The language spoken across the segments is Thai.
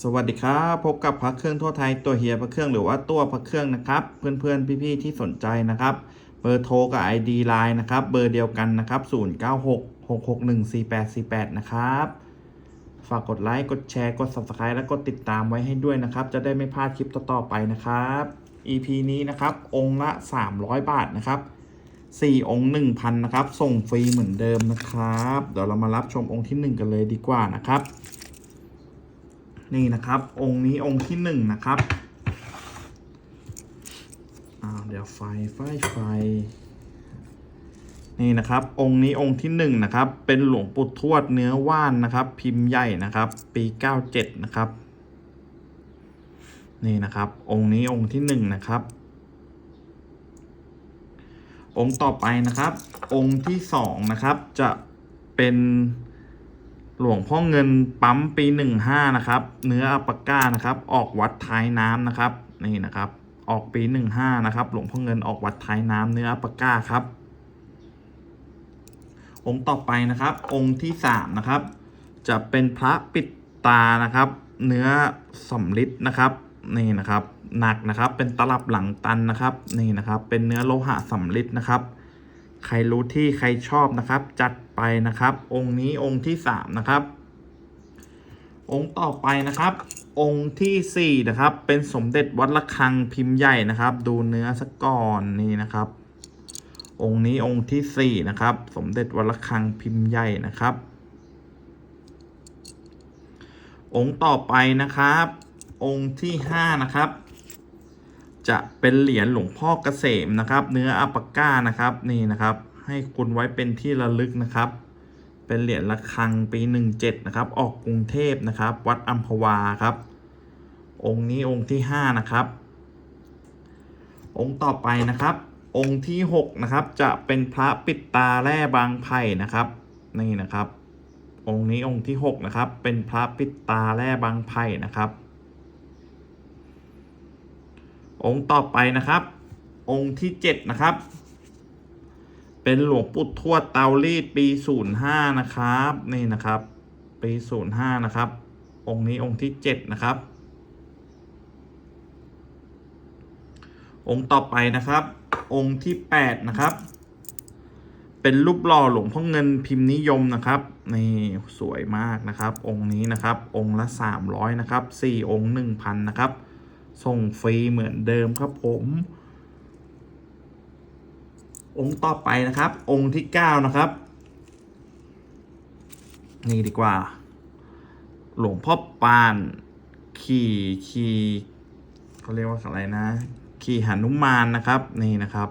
สวัสดีครับ พบกับพระเครื่องทั่วไทยตัวเฮียพระเครื่องหรือว่าตัวพระเครื่องนะครับ เพื่อนๆ พี่ๆ ที่สนใจนะครับ เบอร์โทรกับ ID Line นะครับ เบอร์เดียวกันนะครับ 0966614848 นะครับ ฝากกดไลค์ กดแชร์ กด Subscribe และกดติดตามไว้ให้ด้วยนะครับ จะได้ไม่พลาดคลิปต่อๆไปนะครับ EP นี้นะครับ องค์ละ 300 บาทนะครับ4 องค์ 1,000 นะครับ ส่งฟรีเหมือนเดิมนะครับ เดี๋ยวเรามารับชมองค์ที่ 1 กันเลยดีกว่านะครับ นี่นะครับ องค์นี้องค์ที่หนึ่งนะครับเดี๋ยวไฟไฟไฟ นี่นะครับ องค์นี้องค์ที่หนึ่งนะครับ เป็นหลวงปู่ทวดเนื้อว่านนะครับ พิมพ์ใหญ่นะครับ ปีเก้าเจ็ดนะครับ นี่นะครับ องค์นี้องค์ที่หนึ่งนะครับ องค์ต่อไปนะครับ องค์ที่สองนะครับ จะเป็น หลวงพ่อเงินปั๊มปีหนึ่งห้านะครับ เนื้ออัปปาก้านะครับ ออกวัดท้ายน้ำนะครับ นี่นะครับ ออกปีหนึ่งห้านะครับ หลวงพ่อเงินออกวัดท้ายน้ำเนื้ออัปปาก้าครับ องค์ต่อไปนะครับ องค์ที่สามนะครับ จะเป็นพระปิดตานะครับ เนื้อสำลิดนะครับนี่นะครับ หนักนะครับ เป็นตลับหลังตันนะครับ นี่นะครับ เป็นเนื้อโลหะสำลิดนะครับ ใครรู้ที่ใครชอบนะครับ จัดไปนะครับ องค์นี้องค์ที่สามนะครับ องค์ต่อไปนะครับ องค์ที่สี่นะครับ เป็นสมเด็จวัดระฆังพิมพ์ใหญ่นะครับ ดูเนื้อสก่อนนี่นะครับ องค์นี้องค์ที่สี่นะครับ สมเด็จวัดระฆังพิมพ์ใหญ่นะครับ องค์ต่อไปนะครับ องค์ที่ห้านะครับ จะเป็นเหรียญหลวงพ่อเกษมนะครับ เนื้ออัปปาก้านะครับนี่นะครับ ให้คุณไว้เป็นที่ระลึกนะครับ เป็นเหรียญระฆังปีหนึ่งเจ็ดนะครับ ออกกรุงเทพนะครับ วัดอัมพวาครับ องค์นี้องค์ที่ห้านะครับ องค์ต่อไปนะครับ องค์ที่หกนะครับ จะเป็นพระปิดตาแร่บางไผ่นะครับนี่นะครับ องค์นี้องค์ที่หกนะครับ เป็นพระปิดตาแร่บางไผ่นะครับ องค์ต่อไปนะครับ องค์ที่เจ็ดนะครับ เป็นหลวงปู่ทวดเตารีดปีศูนย์ห้านะครับ นี่นะครับ ปีศูนย์ห้านะครับ องค์นี้องค์ที่เจ็ดนะครับ องค์ต่อไปนะครับ องค์ที่แปดนะครับ เป็นรูปหล่อหลวงพ่อเงินพิมพ์นิยมนะครับ นี่สวยมากนะครับ องค์นี้นะครับ องค์ละสามร้อยนะครับสี่องค์หนึ่งพันนะครับ ส่งฟรีเหมือนเดิมครับผม องค์ต่อไปนะครับ องค์ที่เก้านะครับ นี่ดีกว่า หลวงพ่อปาน ขี่ขี่เขาเรียกว่าอะไรนะ ขี่หนุมานนะครับ นี่นะครับ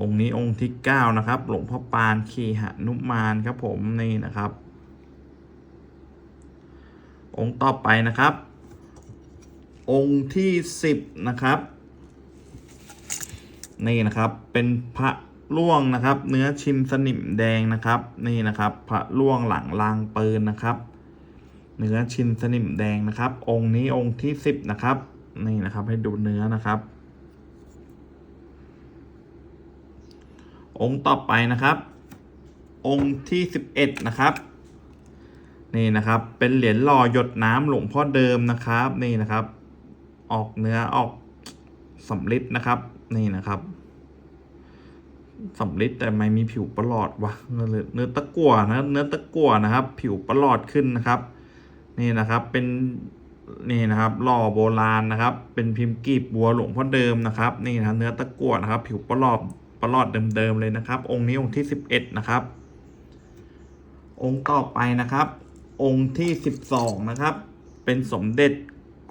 องค์นี้องค์ที่เก้านะครับ หลวงพ่อปานขี่หนุมานครับผมนี่นะครับ องค์ต่อไปนะครับ องค์ที่สิบนะครับ นี่นะครับเป็นพระล่วงนะครับ เนื้อชิมสนิมแดงนะครับ นี่นะครับ พระล่วงหลังลางปืนนะครับ เนื้อชิมสนิมแดงนะครับ องค์นี้องค์ที่สิบนะครับ นี่นะครับให้ดูเนื้อนะครับ องค์ต่อไปนะครับ องค์ที่สิบเอ็ดนะครับนี่นะครับ เป็นเหรียญหล่อหยดน้ำหลวงพ่อเดิมนะครับ นี่นะครับ ออกเนื้อออกสำลิดนะครับ นี่นะครับสำลิดแต่ไม่มีผิวประหลอดวะเนื้อเนื้อตะกั่วนะเนื้อตะกั่วนะครับ ผิวประหลอดขึ้นนะครับ นี่นะครับเป็นนี่นะครับหล่อโบราณนะครับ เป็นพิมพ์กีบบัวหลวงพ่อเดิมนะครับ นี่นะเนื้อตะกั่วนะครับ ผิวประหลอดประหลอดเดิมๆเลยนะครับ องค์นี้องค์ที่สิบเอ็ดนะครับ องค์ต่อไปนะครับ องค์ที่สิบสองนะครับ เป็นสมเด็จ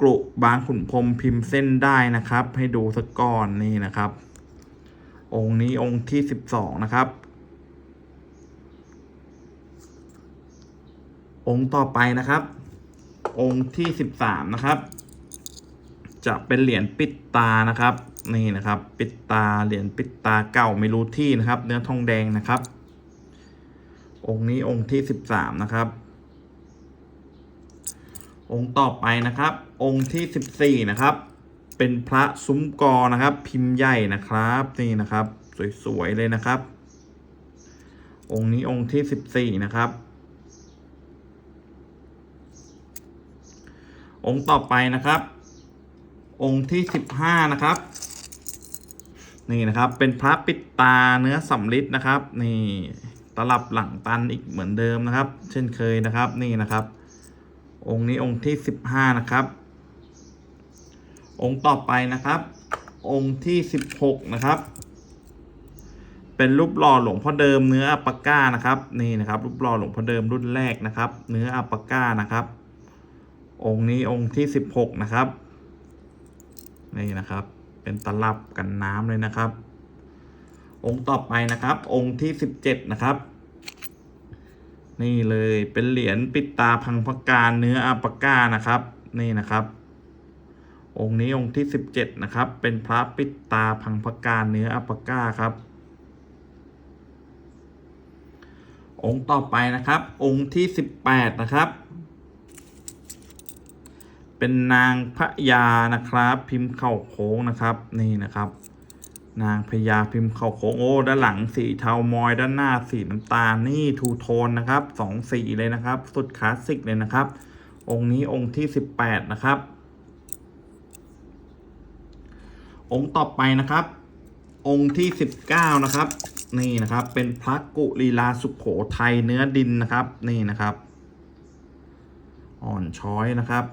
กรุบางขุนพรมพิมพ์เส้นได้นะครับ ให้ดูสักก่อนนี่นะครับ องค์นี้องค์ที่สิบสองนะครับ องค์ต่อไปนะครับ องค์ที่สิบสามนะครับ จะเป็นเหรียญปิดตานะครับนี่นะครับ ปิดตาเหรียญปิดตาเก่าไม่รู้ที่นะครับ เนื้อทองแดงนะครับ องค์นี้องค์ที่สิบสามนะครับ องค์ต่อไปนะครับ องค์ที่สิบสี่นะครับ เป็นพระซุ้มกอนะครับ พิมพ์ใหญ่นะครับนี่นะครับ สวยๆเลยนะครับ องค์นี้องค์ที่สิบสี่นะครับ องค์ต่อไปนะครับ องค์ที่สิบห้านะครับ นี่นะครับเป็นพระปิดตาเนื้อสำริดนะครับ นี่ตลับหลังตันอีกเหมือนเดิมนะครับ เช่นเคยนะครับนี่นะครับ องค์นี้องค์ที่สิบห้านะครับ องค์ต่อไปนะครับ องค์ที่สิบหกนะครับ เป็นรูปหล่อหลวงพ่อเดิมเนื้ออัปปาก้านะครับ นี่นะครับ รูปหล่อหลวงพ่อเดิมรุ่นแรกนะครับ เนื้ออัปปาก้านะครับ องค์นี้องค์ที่สิบหกนะครับ นี่นะครับ เป็นตลับกันน้ำเลยนะครับ องค์ต่อไปนะครับ องค์ที่สิบเจ็ดนะครับ นี่เลยเป็นเหรียญปิดตาพังพการเนื้ออัปาก้านะครับ นี่นะครับ องค์นี้องค์ที่สิบเจ็ดนะครับ เป็นพระปิดตาพังพการเนื้ออัปาก้าครับ องค์ต่อไปนะครับ องค์ที่สิบแปดนะครับ เป็นนางพระยานะครับ พิมพ์เข่าโค้งนะครับ นี่นะครับ นางพญาพิมพ์เข่าโค้งโอ้ด้านหลังสีเทามอยด้านหน้าสีน้ำตาลนี่ทูโทนนะครับสองสีเลยนะครับ สุดคลาสสิกเลยนะครับ องค์นี้องค์ที่สิบแปดนะครับ องค์ต่อไปนะครับ องค์ที่สิบเก้านะครับ นี่นะครับ เป็นพระกุลีลาสุขโขทัยเนื้อดินนะครับ นี่นะครับ อ่อนช้อยนะครับ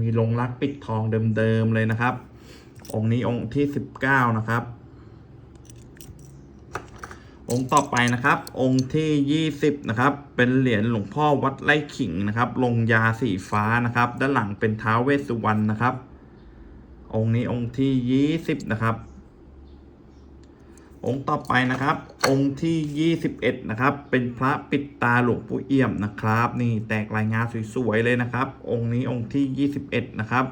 มีลงรักปิดทองเดิมๆเลยนะครับ องค์นี้องค์ที่สิบเก้านะครับ องค์ต่อไปนะครับ องค์ที่ยี่สิบนะครับ เป็นเหรียญหลวงพ่อวัดไร่ขิงนะครับ ลงยาสีฟ้านะครับ ด้านหลังเป็นท้าวเวสสุวรรณนะครับ องค์นี้องค์ที่ยี่สิบนะครับองค์ต่อไปนะครับ องค์ที่ยี่สิบเอ็ดนะครับ เป็นพระปิดตาหลวงปู่เอี่ยมนะครับ นี่แตกลายงานสวยๆเลยนะครับ องค์นี้องค์ที่ยี่สิบเอ็ดนะครับ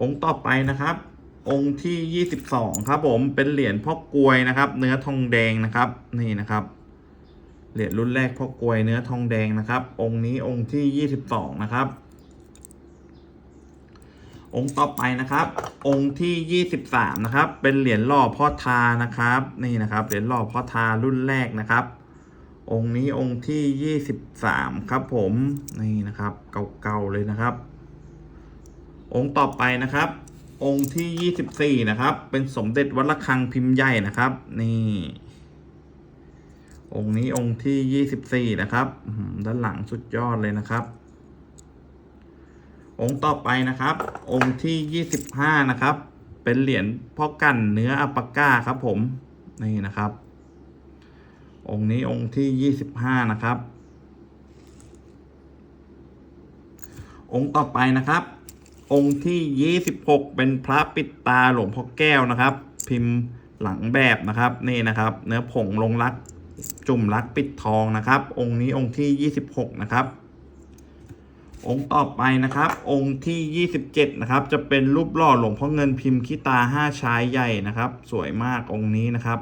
องค์ต่อไปนะครับ องค์ที่ยี่สิบสองครับ ผมเป็นเหรียญพ่อกลวยนะครับ เนื้อทองแดงนะครับ นี่นะครับ เหรียญรุ่นแรกพ่อกลวยเนื้อทองแดงนะครับ องค์นี้องค์ที่ยี่สิบสองนะครับ องค์ต่อไปนะครับ องค์ที่ยี่สิบสามนะครับ เป็นเหรียญหล่อพ่อทานะครับ นี่นะครับ เหรียญหล่อพ่อทารุ่นแรกนะครับองค์นี้องค์ที่ยี่สิบสามครับผม นี่นะครับ เก่าๆเลยนะครับ องค์ต่อไปนะครับ องค์ที่ยี่สิบสี่นะครับ เป็นสมเด็จวัดระฆังพิมพ์ใหญ่นะครับ นี่ องค์นี้องค์ที่ยี่สิบสี่นะครับด้านหลังสุดยอดเลยนะครับ องค์ต่อไปนะครับ องค์ที่ยี่สิบห้านะครับ เป็นเหรียญพ่อกันเนื้ออัปปาก้าครับผมนี่นะครับ องค์นี้องค์ที่ยี่สิบห้านะครับองค์ต่อไปนะครับ องค์ที่ยี่สิบหกเป็นพระปิดตาหลวงพ่อแก้วนะครับ พิมพ์หลังแบบนะครับนี่นะครับ เนื้อผงลงรักจุ่มรักปิดทองนะครับ องค์นี้องค์ที่ยี่สิบหกนะครับ องค์ต่อไปนะครับ องค์ที่ 27 นะครับ จะเป็นรูปหล่อหลวงพ่อเงินพิมพ์ขี้ตาห้าชายใหญ่นะครับ สวยมากองค์นี้นะครับ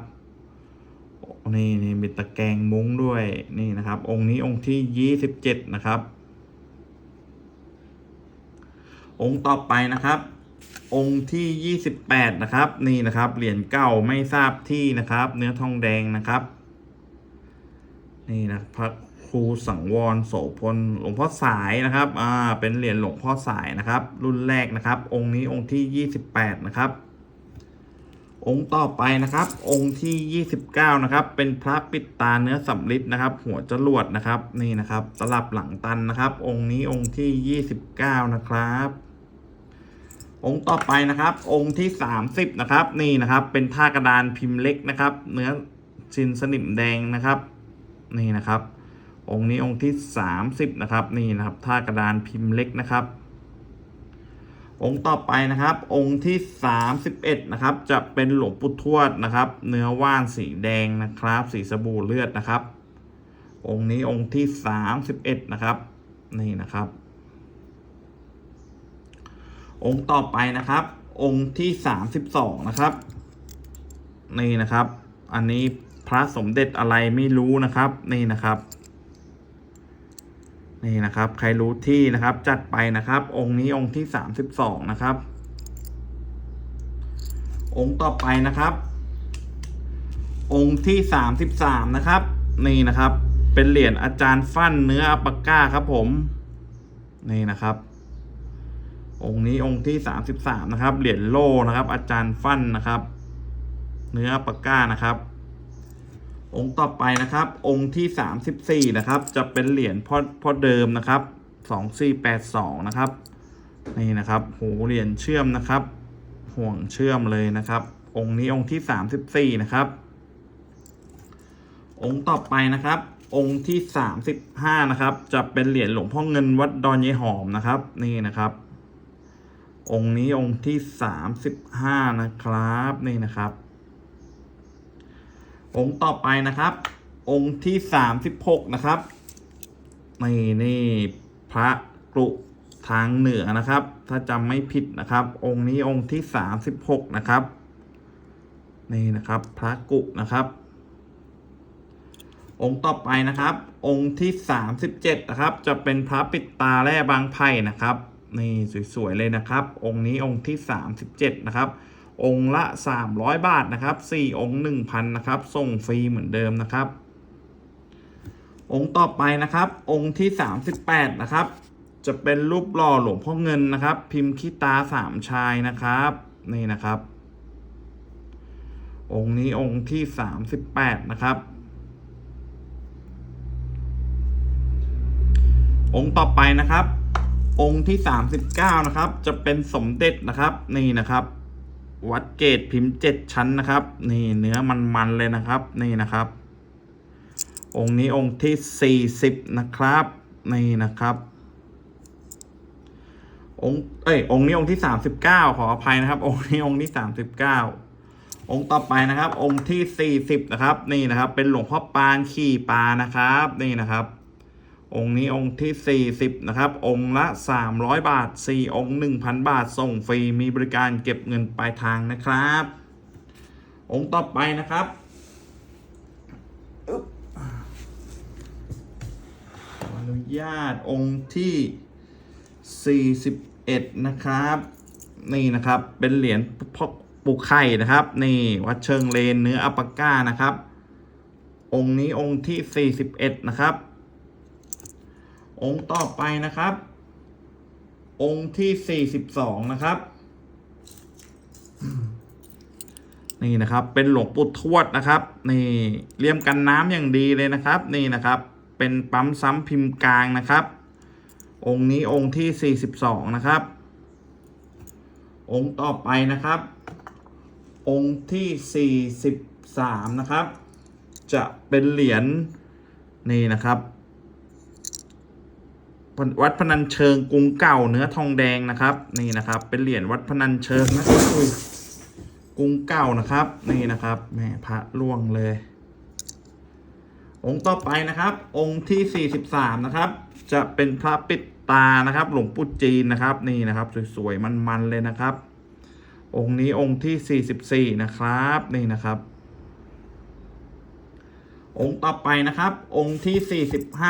นี่นี่มีตะแกรงมุ้งด้วยนี่นะครับ องค์นี้องค์ที่ 27 นะครับ องค์ต่อไปนะครับ องค์ที่ 28 นะครับ นี่นะครับ เหรียญเก่าไม่ทราบที่นะครับ เนื้อทองแดงนะครับ นี่นะพระครูสังวรโสพลหลวงพ่อสายนะครับ อ่า เป็นเหรียญหลวงพ่อสายนะครับ รุ่นแรกนะครับ องค์นี้องค์ที่ 28 นะครับ องค์ต่อไปนะครับ องค์ที่ 29 นะครับ เป็นพระปิดตาเนื้อสำริดนะครับ หัวจรวดนะครับ นี่นะครับตลับหลังตันนะครับ องค์นี้องค์ที่ 29 นะครับ องค์ต่อไปนะครับ องค์ที่ 30 นะครับ นี่นะครับ เป็นท่ากระดานพิมพ์เล็กนะครับ เนื้อชินสนิมแดงนะครับ นี่นะครับ องค์นี้องค์ที่ 30 นะครับ นี่นะครับท่ากระดานพิมพ์เล็กนะครับ องค์ต่อไปนะครับ องค์ที่ 31 นะครับ จะเป็นหลวงปู่ทวดนะครับ เนื้อว่านสีแดงนะครับ สีสบู่เลือดนะครับ องค์นี้องค์ที่ 31 นะครับ นี่นะครับ องค์ต่อไปนะครับ องค์ที่32นะครับ นี่นะครับ อันนี้พระสมเด็จอะไรไม่รู้นะครับ นี่นะครับ นี่นะครับ ใครรู้ที่นะครับ จัดไปนะครับ องค์นี้องค์ที่32นะครับ องค์ต่อไปนะครับ องค์ที่33นะครับ นี่นะครับ เป็นเหรียญอาจารย์ฟั่นเนื้ออัปปาก้าครับผม นี่นะครับ องค์นี้องค์ที่สามสิบสามนะครับ เหรียญโลนะครับ อาจารย์ฟั่นนะครับ เนื้อปาก้านะครับ องค์ต่อไปนะครับ องค์ที่สามสิบสี่นะครับ จะเป็นเหรียญพ่อพ่อเดิมนะครับสองสี่แปดสองนะครับ นี่นะครับโหเหรียญเชื่อมนะครับ ห่วงเชื่อมเลยนะครับ องค์นี้องค์ที่สามสิบสี่นะครับ องค์ต่อไปนะครับองค์ที่สามสิบห้านะครับ จะเป็นเหรียญหลวงพ่อเงินวัดดอนยายหอมนะครับ นี่นะครับ องค์นี้องค์ที่สามสิบห้านะครับนี่นะครับ องค์ต่อไปนะครับ องค์ที่สามสิบหกนะครับนี่นี่พระกรุทางเหนือนะครับ ถ้าจำไม่ผิดนะครับ องค์นี้องค์ที่สามสิบหกนะครับนี่นะครับ พระกุนะครับ องค์ต่อไปนะครับ องค์ที่สามสิบเจ็ดนะครับ จะเป็นพระปิดตาแร่บางไผ่นะครับ นี่สวยๆเลยนะครับ องค์นี้องค์ที่สามสิบเจ็ดนะครับ องค์ละสามร้อยบาทนะครับสี่องค์หนึ่งพันนะครับ ส่งฟรีเหมือนเดิมนะครับ องค์ต่อไปนะครับ องค์ที่สามสิบแปดนะครับ จะเป็นรูปหล่อหลวงพ่อเงินนะครับ พิมพ์ขี้ตาสามชายนะครับ นี่นะครับ องค์นี้องค์ที่สามสิบแปดนะครับองค์ต่อไปนะครับ องค์ที่สามสิบเก้านะครับ จะเป็นสมเด็จนะครับ นี่นะครับ วัดเกตพิมพ์เจ็ดชั้นนะครับ นี่เนื้อมันๆเลยนะครับ นี่นะครับ องค์นี้องค์ที่สี่สิบนะครับ นี่นะครับองค์เอ้ยองค์นี้องค์ที่สามสิบเก้าขออภัยนะครับ องค์นี้องค์ที่สามสิบเก้าองค์ต่อไปนะครับ องค์ที่สี่สิบนะครับ นี่นะครับ เป็นหลวงพ่อปานขี่ปลานะครับ นี่นะครับ องค์นี้องค์ที่ 40 นะครับ องค์ละ 300 บาท 4 องค์ 1,000 บาท ส่งฟรี มีบริการเก็บเงินปลายทางนะครับ องค์ต่อไปนะครับอึ๊บขออนุญาตองค์ที่ 41 นะครับ นี่นะครับ เป็นเหรียญพ่อปูไข่นะครับ นี่วัดเชิงเลนเนื้ออัปาก้านะครับ องค์นี้องค์ที่ 41 นะครับ องค์ต่อไปนะครับ องค์ที่ 42 นะครับ นี่นะครับ เป็นหลวงปู่ทวดนะครับ นี่เลี่ยมกันน้ำอย่างดีเลยนะครับ นี่นะครับ เป็นปั๊มซ้ำพิมพ์กลางนะครับ องค์นี้องค์ที่ 42 นะครับ องค์ต่อไปนะครับ องค์ที่ 43 นะครับ จะเป็นเหรียญนี่นะครับ วัดพนัญเชิงกรุงเก่าเนื้อทองแดงนะครับ นี่นะครับ เป็นเหรียญวัดพนัญเชิงนะครับอุ้ยกรุงเก่านะครับ นี่นะครับแหม่พระล่วงเลย องค์ต่อไปนะครับ องค์ที่ 43 นะครับ จะเป็นพระปิดตานะครับ หลวงปู่จีนนะครับ นี่นะครับ สวยๆมันๆเลยนะครับ องค์นี้องค์ที่ 44 นะครับ นี่นะครับ องค์ต่อไปนะครับ องค์ที่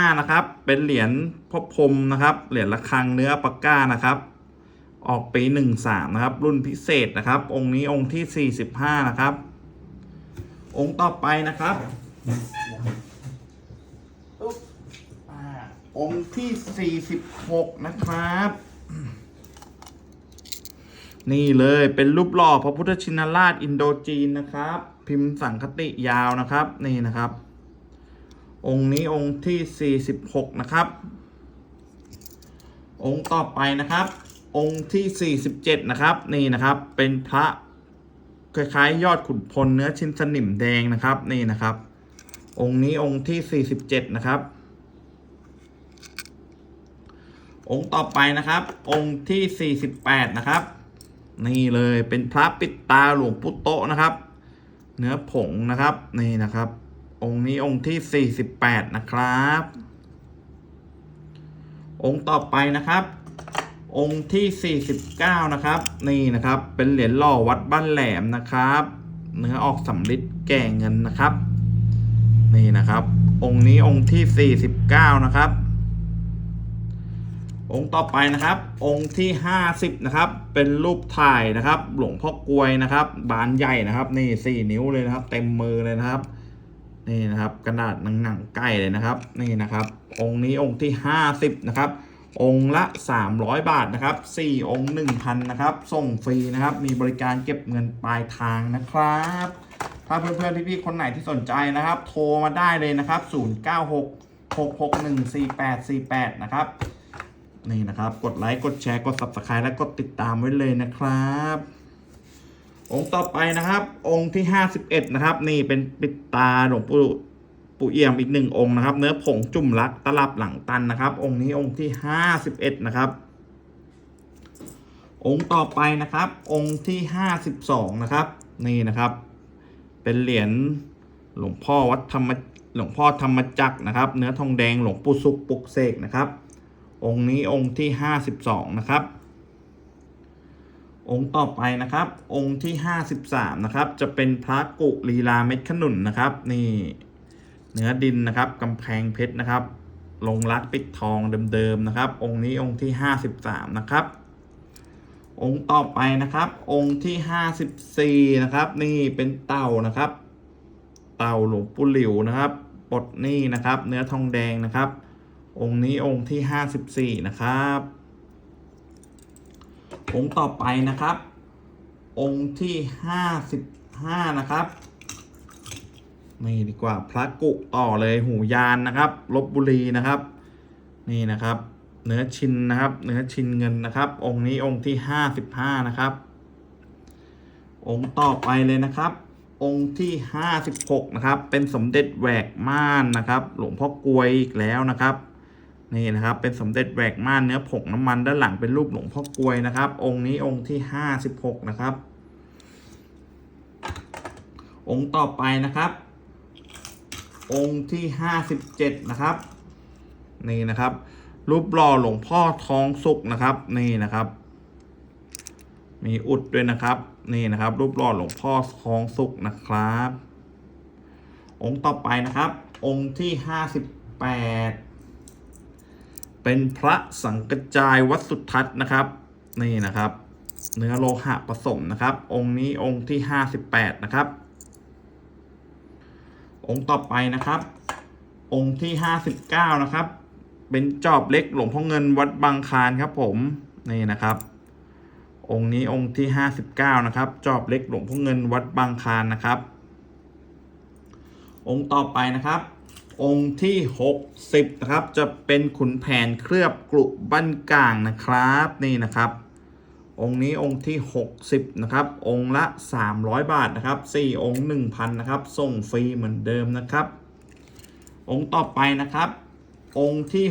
45 นะครับ เป็นเหรียญพ่อพรมนะครับ เหรียญระฆังเนื้อปากก้านะครับ ออกปี 13 นะครับ รุ่นพิเศษนะครับ องค์นี้องค์ที่ 45 นะครับ องค์ต่อไปนะครับ องค์ที่ 46 นะครับ นี่เลยเป็นรูปหล่อพระพุทธชินราชอินโดจีนนะครับพิมพ์สังคติยาวนะครับ นี่นะครับ องค์นี้องค์ที่ 46 นะครับ องค์ต่อไปนะครับ องค์ที่ 47 นะครับ นี่นะครับเป็นพระคล้ายๆ ยอดขุนพลเนื้อชิ้นสนิมแดงนะครับนี่นะครับ องค์นี้องค์ที่ 47 นะครับ องค์ต่อไปนะครับ องค์ที่ 48 นะครับ นี่เลยเป็นพระปิดตาหลวงปู่โตนะครับ เนื้อผงนะครับนี่นะครับ องค์นี้องค์ที่ 48 นะครับ องค์ต่อไปนะครับ องค์ที่ 49 นะครับ นี่นะครับ เป็นเหรียญหล่อวัดบ้านแหลมนะครับ เนื้อออกสำริดแก่เงินนะครับ นี่นะครับ องค์นี้องค์ที่ 49 นะครับ องค์ต่อไปนะครับ องค์ที่ 50 นะครับ เป็นรูปถ่ายนะครับ หลวงพ่อกลวยนะครับ บานใหญ่นะครับ นี่ 4 นิ้วเลยนะครับ เต็มมือเลยนะครับ นี่นะครับกระดาษหนังๆใกล้เลยนะครับนี่นะครับ องค์นี้องค์ที่ห้าสิบนะครับ องค์ละ 300 บาทนะครับ4องค์1,000นะครับ ส่งฟรีนะครับ มีบริการเก็บเงินปลายทางนะครับ ถ้าเพื่อนๆพี่ๆคนไหนที่สนใจนะครับ โทรมาได้เลยนะครับ 096 661 4848 นะครับ นี่นะครับ กดไลค์ กดแชร์ กด Subscribe และกดติดตามไว้เลยนะครับ องค์ต่อไปนะครับ องค์ที่51นะครับ นี่เป็นปิดตาหลวงปู่ปู่เอี่ยมอีกหนึ่งองค์นะครับ เนื้อผงจุ่มลักตลับหลังตันนะครับ องค์นี้องค์ที่51นะครับ องค์ต่อไปนะครับ องค์ที่52นะครับ นี่นะครับ เป็นเหรียญหลวงพ่อวัดธรรมหลวงพ่อธรรมจักรนะครับ เนื้อทองแดงหลวงปู่สุขปลุกเสกนะครับ องค์นี้องค์ที่52นะครับ องค์ต่อไปนะครับ องค์ที่ 53 นะครับ จะเป็นพระกุลีลาเม็ดขนุนนะครับ นี่เนื้อดินนะครับกำแพงเพชรนะครับ ลงรักปิดทองเดิมๆนะครับ องค์นี้องค์ที่ 53 นะครับ องค์ต่อไปนะครับ องค์ที่ 54 นะครับ นี่เป็นเต่านะครับ เต่าหลวงปู่หลิวนะครับปลดนี่นะครับ เนื้อทองแดงนะครับ องค์นี้องค์ที่ 54 นะครับ องค์ต่อไปนะครับ องค์ที่ห้าสิบห้านะครับนี่ดีกว่าพระกุต่อเลยหูยานนะครับลบบุรีนะครับ นี่นะครับเนื้อชินนะครับ เนื้อชินเงินนะครับ องค์นี้องค์ที่ห้าสิบห้านะครับ องค์ต่อไปเลยนะครับ องค์ที่ห้าสิบหกนะครับ เป็นสมเด็จแหวกม่านนะครับ หลวงพ่อกลวยอีกแล้วนะครับ นี่นะครับเป็นสมเด็จแหวกม่านเนื้อผงน้ำมันด้านหลังเป็นรูปหลวงพ่อกลวยนะครับ องค์นี้องค์ที่ห้าสิบหกนะครับ องค์ต่อไปนะครับ องค์ที่ห้าสิบเจ็ดนะครับนี่นะครับ รูปหล่อหลวงพ่อทองสุกนะครับนี่นะครับ มีอุดด้วยนะครับนี่นะครับ รูปหล่อหลวงพ่อทองสุกนะครับ องค์ต่อไปนะครับ องค์ที่ห้าสิบแปด เป็นพระสังกจายวัดสุทัศน์นะครับ นี่นะครับ เนื้อโลหะผสมนะครับ องค์นี้องค์ที่ห้าสิบแปดนะครับ องค์ต่อไปนะครับ องค์ที่ห้าสิบเก้านะครับ เป็นจอบเล็กหลวงพ่อเงินวัดบางคานครับผมนี่นะครับ องค์นี้องค์ที่ห้าสิบเก้านะครับ จอบเล็กหลวงพ่อเงินวัดบางคานนะครับ องค์ต่อไปนะครับ องค์ที่ 60 นะครับ จะเป็นขุนแผนเคลือบกรุบ้านกลางนะครับนี่นะครับ องค์นี้องค์ที่ 60 นะครับ องค์ละ 300 บาทนะครับ 4 องค์ 1,000 นะครับ ส่งฟรีเหมือนเดิมนะครับ องค์ต่อไปนะครับ องค์ที่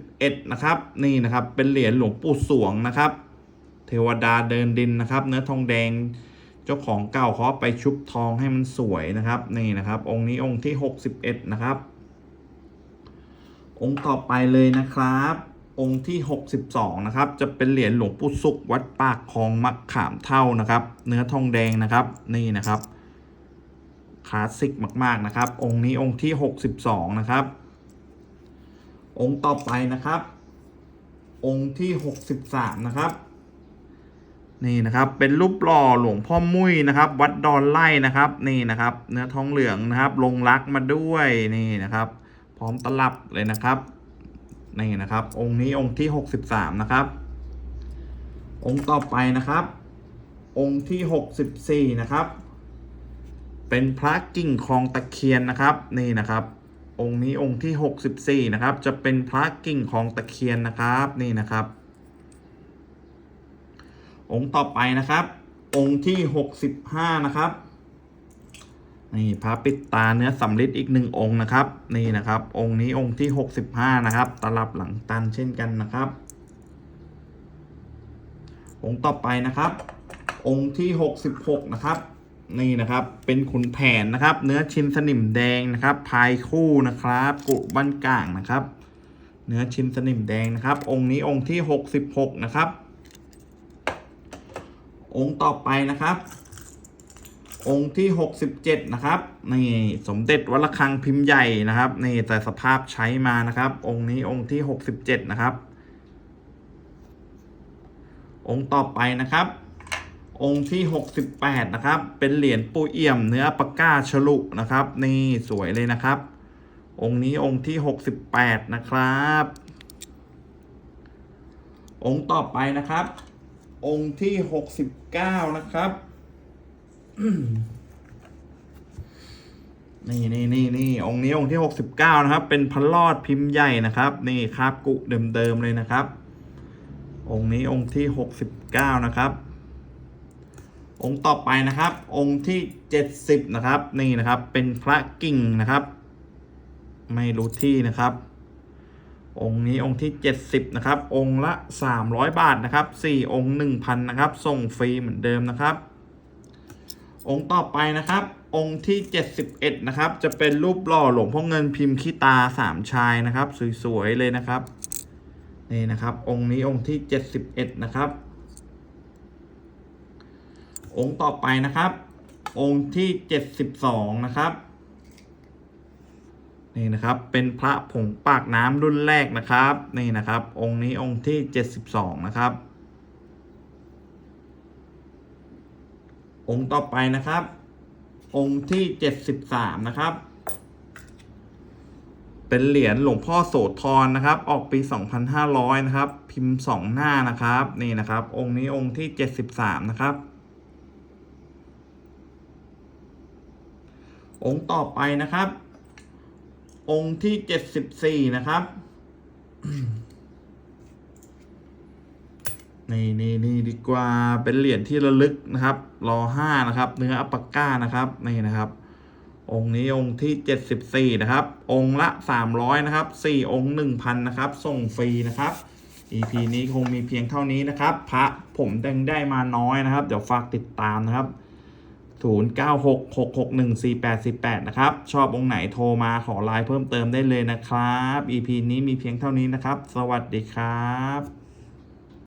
61 นะครับนี่นะครับเป็นเหรียญหลวงปู่สวงนะครับ เทวดาเดินดินนะครับ เนื้อทองแดงเจ้าของเก่าเขาไปชุบทองให้มันสวยนะครับ นี่นะครับ องค์นี้องค์ที่ 61 นะครับ องค์ต่อไปเลยนะครับ องค์ที่ 62 นะครับ จะเป็นเหรียญหลวงปู่สุขวัดปากคลองมะขามเท่านะครับ เนื้อทองแดงนะครับนี่นะครับคลาสสิกมาก ๆ นะครับ องค์นี้องค์ที่ 62 นะครับ องค์ต่อไปนะครับ องค์ที่ 63 นะครับ นี่นะครับเป็นรูปหล่อหลวงพ่อมุ้ยนะครับ วัดดอนไล่นะครับ นี่นะครับ เนื้อทองเหลืองนะครับ ลงรักมาด้วยนี่นะครับ พร้อมตลับเลยนะครับนี่นะครับ องค์นี้องค์ที่63นะครับ องค์ต่อไปนะครับ องค์ที่64นะครับ เป็นพระกิ่งคลองตะเคียนนะครับนี่นะครับ องค์นี้องค์ที่64นะครับ จะเป็นพระกิ่งคลองตะเคียนนะครับนี่นะครับ องค์ต่อไปนะครับ องค์ที่65นะครับ นี่พระปิดตาเนื้อสำริดอีกหนึ่งองค์นะครับ นี่นะครับ องค์นี้องค์ที่65นะครับ ตลับหลังตันเช่นกันนะครับ องค์ต่อไปนะครับ องค์ที่66นะครับนี่นะครับ เป็นขุนแผนนะครับ เนื้อชิ้นสนิมแดงนะครับ พายคู่นะครับ กุบ้านก่างนะครับ เนื้อชิ้นสนิมแดงนะครับ องค์นี้องค์ที่66นะครับ องค์ต่อไปนะครับ องค์ที่ 67 นะครับนี่สมเด็จวัดระฆังพิมพ์ใหญ่นะครับนี่แต่สภาพใช้มานะครับ องค์นี้องค์ที่ 67 นะครับ องค์ต่อไปนะครับ องค์ที่ 68 นะครับ เป็นเหรียญปูเอี่ยมเนื้อปากกาฉลุนะครับ นี่สวยเลยนะครับ องค์นี้องค์ที่ 68 นะครับ องค์ต่อไปนะครับ องค์ที่ 69 นะครับ นี่นี่นี่นี่องค์นี้องค์ที่69นะครับ เป็นพระรอดพิมพ์ใหญ่นะครับ นี่คาบกุเดิมๆเลยนะครับ องค์นี้องค์ที่69นะครับ องค์ต่อไปนะครับ องค์ที่70นะครับ นี่นะครับ เป็นพระกิ่งนะครับ ไม่รู้ที่นะครับ องค์นี้องค์ที่70นะครับ องค์ละ300บาทนะครับ4องค์1,000นะครับ ส่งฟรีเหมือนเดิมนะครับ องค์ต่อไปนะครับ องค์ที่ 71 นะครับ จะเป็นรูปหล่อหลวงพ่อเงินพิมพ์ขี้ตาสามชายนะครับ สวยๆเลยนะครับนี่นะครับ องค์นี้องค์ที่ 71 นะครับ องค์ต่อไปนะครับ องค์ที่ 72 นะครับนี่นะครับเป็นพระผงปากน้ำรุ่นแรกนะครับนี่นะครับ องค์นี้องค์ที่ 72 นะครับ องค์ต่อไปนะครับ องค์ที่73นะครับ เป็นเหรียญหลวงพ่อโสธรนะครับ ออกปี2500นะครับ พิมพ์สองหน้านะครับ นี่นะครับ องค์นี้องค์ที่73นะครับ องค์ต่อไปนะครับ องค์ที่74นะครับ นี่นี่นี่ดีกว่าเป็นเหรียญที่ระลึกนะครับ รอห้านะครับ เนื้ออัปปาก้านะครับนี่นะครับ องค์นี้องค์ที่74นะครับ องค์ละ300นะครับ4องค์1,000นะครับ ส่งฟรีนะครับ EP นี้คงมีเพียงเท่านี้นะครับ พระผมดังได้มาน้อยนะครับ เดี๋ยวฝากติดตามนะครับ0966614848 นะครับ ชอบองค์ไหนโทรมาขอไลน์เพิ่มเติมได้เลยนะครับ EP นี้มีเพียงเท่านี้นะครับ สวัสดีครับ